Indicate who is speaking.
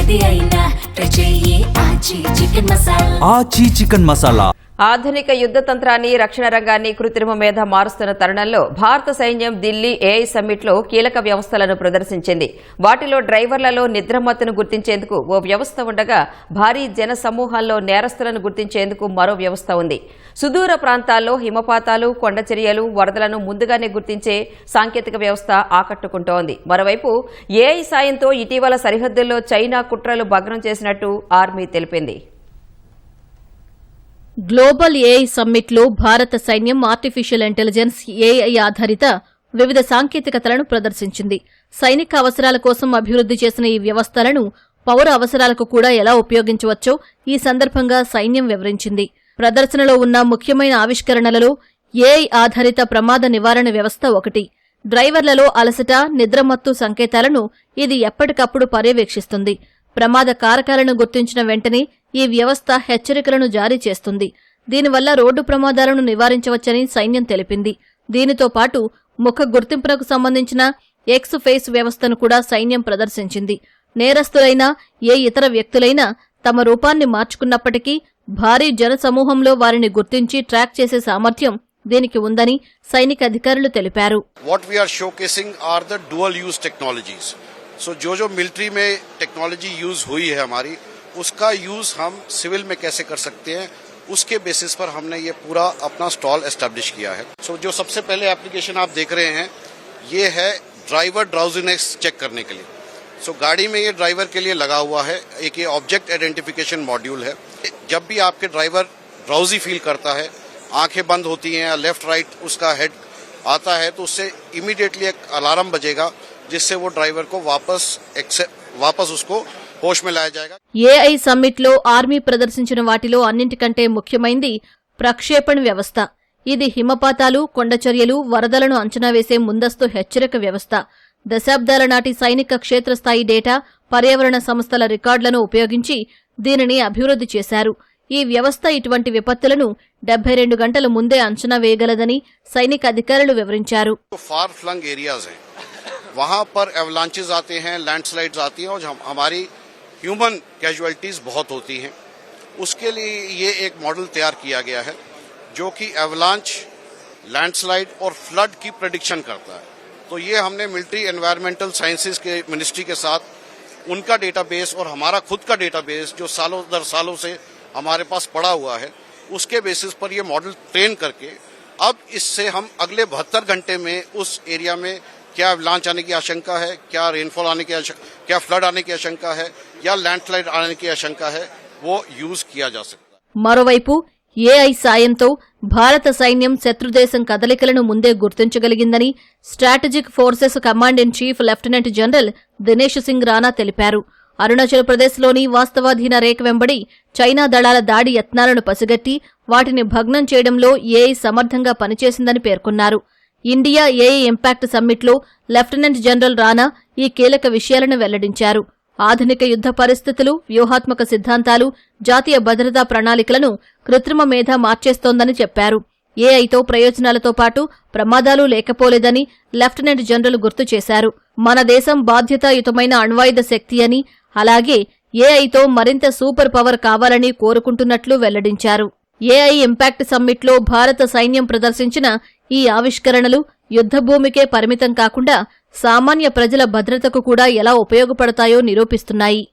Speaker 1: ఏది అయినా ట్రై చెయ్యి ఆచి చికెన్ మసాలా
Speaker 2: ఆచీ చికెన్ మసాలా
Speaker 3: ఆధునిక యుద్ధ తంత్రాన్ని రక్షణ రంగాన్ని కృత్రిమ మీద మారుస్తున్న తరుణంలో భారత సైన్యం ఢిల్లీ ఏఐ సమ్మిట్లో కీలక వ్యవస్థలను ప్రదర్శించింది. వాటిలో డ్రైవర్లలో నిద్రమత్తును గుర్తించేందుకు ఓ వ్యవస్థ ఉండగా భారీ జన సమూహాల్లో నేరస్తులను గుర్తించేందుకు మరో వ్యవస్థ ఉంది. సుదూర ప్రాంతాల్లో హిమపాతాలు కొండచర్యలు వరదలను ముందుగానే గుర్తించే సాంకేతిక వ్యవస్థ ఆకట్టుకుంటోంది. మరోవైపు ఏఐ సాయంతో ఇటీవల సరిహద్దుల్లో చైనా కుట్రలు భగ్నం చేసినట్టు ఆర్మీ తెలిపింది.
Speaker 4: గ్లోబల్ ఏఐ సమ్మిట్లో భారత సైన్యం ఆర్టిఫిషియల్ ఇంటెలిజెన్స్ ఏఐ ఆధారిత వివిధ సాంకేతికతలను ప్రదర్శించింది. సైనిక అవసరాల కోసం అభివృద్ది చేసిన ఈ వ్యవస్థలను పౌర అవసరాలకు కూడా ఎలా ఉపయోగించవచ్చో ఈ సందర్భంగా సైన్యం వివరించింది. ప్రదర్శనలో ఉన్న ముఖ్యమైన ఆవిష్కరణలలో ఏఐ ఆధారిత ప్రమాద నివారణ వ్యవస్థ ఒకటి. డ్రైవర్లలో అలసట నిద్రమత్తు సంకేతాలను ఇది ఎప్పటికప్పుడు పర్యవేక్షిస్తుంది. ప్రమాద కారకాలను గుర్తించిన వెంటనే ఈ వ్యవస్థ హెచ్చరికలను జారీ చేస్తుంది. దీనివల్ల రోడ్డు ప్రమాదాలను నివారించవచ్చని సైన్యం తెలిపింది. దీనితో పాటు ముఖ గుర్తింపునకు సంబంధించిన ఎక్స్ ఫేస్ వ్యవస్థను కూడా సైన్యం ప్రదర్శించింది. నేరస్తులైనా ఏ ఇతర వ్యక్తులైనా తమ రూపాన్ని మార్చుకున్నప్పటికీ భారీ జనసమూహంలో వారిని గుర్తించి ట్రాక్ చేసే సామర్థ్యం దీనికి ఉందని సైనిక అధికారులు తెలిపారు.
Speaker 5: What we're showcasing are the the use technologies so, जो जो मिलिट्री में टेक्नोलॉजी यूज़ हुई है हमारी, उसका यूज़ हम सिविल में कैसे कर सकते हैं, उसके बेसिस पर हमने ये पूरा अपना स्टॉल एस्टेब्लिश किया है। सो जो सबसे पहले एप्लीकेशन आप देख रहे हैं, ये है ड्राइवर ड्राउजीनेस चेक करने के लिए। सो गाड़ी में ये ड्राइवर के लिए लगा हुआ है, एक ये ऑब्जेक्ट आइडेंटिफिकेशन मॉड्यूल है। जब भी आपके ड्राइवर ड्राउजी फील करता है, आँखें बंद होती हैं या लेफ़्ट राइट उसका हेड आता है तो उससे इमीडिएटली एक अलार्म बजेगा। जिससे वो ड्राइवर को वापस एक्से- वापस उसको होश में लाया जाएगा
Speaker 4: ఏఐ సమ్మిట్లో ఆర్మీ ప్రదర్శించిన వాటిలో అన్నింటికంటే ముఖ్యమైంది ప్రక్షేపణ్ వ్యవస్థ ఇది హిమపాతాలు కొండచర్యలు వరదలను అంచనా వేసే ముందస్తు హెచ్చరిక వ్యవస్థ దశాబ్దాల నాటి సైనిక క్షేత్రస్థాయి డేటా పర్యావరణ సంస్థల రికార్డులను ఉపయోగించి దీనిని అభివృద్ది చేశారు ఈ వ్యవస్థ ఇటువంటి విపత్తులను డెబ్బై రెండు గంటల ముందే అంచనా వేయగలదని సైనిక అధికారులు వివరించారు
Speaker 5: वहाँ पर एवलांचेज आते हैं लैंडस्लाइड्स आती हैं और हम, हमारी ह्यूमन कैजुअलिटीज बहुत होती हैं। उसके लिए ये एक मॉडल तैयार किया गया है जो कि एवलांच लैंडस्लाइड और फ्लड की प्रडिक्शन करता है। तो ये हमने मिलिट्री एनवायरमेंटल साइंसेज के मिनिस्ट्री के साथ उनका डेटाबेस और हमारा खुद का डेटाबेस जो सालों दर सालों से हमारे पास पड़ा हुआ है उसके बेसिस पर ये मॉडल ट्रेन करके अब इससे हम अगले बहत्तर घंटे में उस एरिया में क्या लांच आने की आशंका है क्या रेनफॉल आने की आशंका क्या फ्लड आने की आशंका है या लैंडस्लाइड आने की आशंका है वो यूज किया जा सकता है
Speaker 4: మరోవైపు ఏఐ సాయంతో భారత సైన్యం శత్రుదేశం కదలికలను ముందే గుర్తించగలిగిందని strategic forces command in chief lieutenant general Dinesh Singh Rana తెలిపారు అరుణాచల్ ప్రదేశ్లోని వాస్తవాధీన రేఖ వెంబడి చైనా దళాల దాడి యత్నాలను పసిగట్టి వాటిని భగ్నం చేయడంలో ఏఐ సమర్థంగా పనిచేసిందని పేర్కొన్నారు ఇండియా ఏఐ ఇంపాక్ట్ సమ్మిట్లో లెఫ్టినెంట్ జనరల్ రానా ఈ కీలక విషయాలను వెల్లడించారు. ఆధునిక యుద్ధ పరిస్థితులు వ్యూహాత్మక సిద్ధాంతాలు జాతీయ భద్రతా ప్రణాళికలను కృత్రిమ మేధ మార్చేస్తోందని చెప్పారు. ఏఐతో ప్రయోజనాలతో పాటు ప్రమాదాలు లేకపోలేదని లెఫ్టినెంట్ జనరల్ గుర్తు చేశారు. మన దేశం బాధ్యతాయుతమైన అణ్వాయుధ శక్తి అని అలాగే ఏఐతో మరింత సూపర్ పవర్ కావాలని కోరుకుంటున్నట్లు వెల్లడించారు. ఏఐ ఇంపాక్ట్ సమ్మిట్లో భారత సైన్యం ప్రదర్శించిన ఈ ఆవిష్కరణలు యుద్ధభూమికే పరిమితం కాకుండా సామాన్య ప్రజల భద్రతకు కూడా ఎలా ఉపయోగపడతాయో నిరూపిస్తున్నాయి.